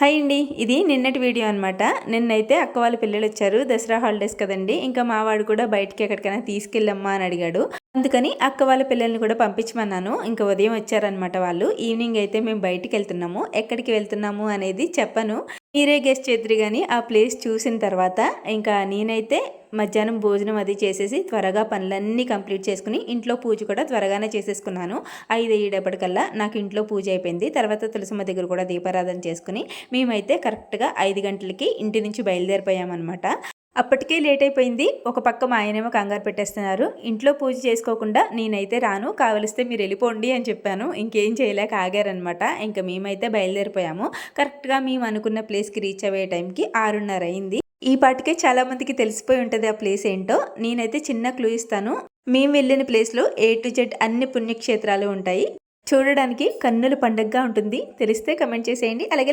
Hi అండి. ఇది నిన్నటి వీడియో అనమాట నిన్నైతే అక్క వాళ్ళ పిల్లలు వచ్చారు. దసరా హాలిడేస్ కదండి. ఇంకా మా వాడు కూడా బయటికి ఎక్కడికైనా తీసుకెళ్ళమ్మా అని అడిగాడు. అందుకని అక్క వాళ్ళ పిల్లల్ని కూడా పంపించమన్నాను. ఇంకా ఉదయం వచ్చారనమాట వాళ్ళు. ఈవినింగ్ అయితే మేము బయటికి వెళ్తున్నాము. ఎక్కడికి వెళ్తున్నాము అనేది చెప్పను. మీరే గెస్ట్ చేద్దరు కానీ ఆ ప్లేస్ చూసిన తర్వాత ఇంకా నేనైతే మధ్యాహ్నం భోజనం అది చేసేసి త్వరగా పనులన్నీ కంప్లీట్ చేసుకుని ఇంట్లో పూజ కూడా త్వరగానే చేసేసుకున్నాను. ఐదు అయ్యేటప్పటికల్లా నాకు ఇంట్లో పూజ అయిపోయింది. తర్వాత తులసమ్మ దగ్గర కూడా దీపారాధన చేసుకుని మేమైతే కరెక్ట్గా ఐదు గంటలకి ఇంటి నుంచి బయలుదేరిపోయామన్నమాట. అప్పటికే లేట్ అయిపోయింది. ఒక పక్క మా ఆయనేమో కంగారు పెట్టేస్తున్నారు. ఇంట్లో పూజ చేసుకోకుండా నేనైతే రాను. కావలిస్తే మీరు వెళ్ళిపోండి అని చెప్పాను. ఇంకేం చేయలేక ఆగారనమాట ఇంకా మేమైతే బయలుదేరిపోయాము. కరెక్ట్గా మేము అనుకున్న ప్లేస్కి రీచ్ అయ్యే టైంకి ఆరున్నర అయింది. ఈ పాటికే చాలామందికి తెలిసిపోయి ఉంటుంది ఆ ప్లేస్ ఏంటో. నేనైతే చిన్న క్లూ ఇస్తాను. మేము వెళ్ళిన ప్లేస్లో ఏ టు జెడ్ అన్ని పుణ్యక్షేత్రాలు ఉంటాయి. చూడడానికి కన్నుల పండగగా ఉంటుంది. తెలిస్తే కమెంట్ చేసేయండి. అలాగే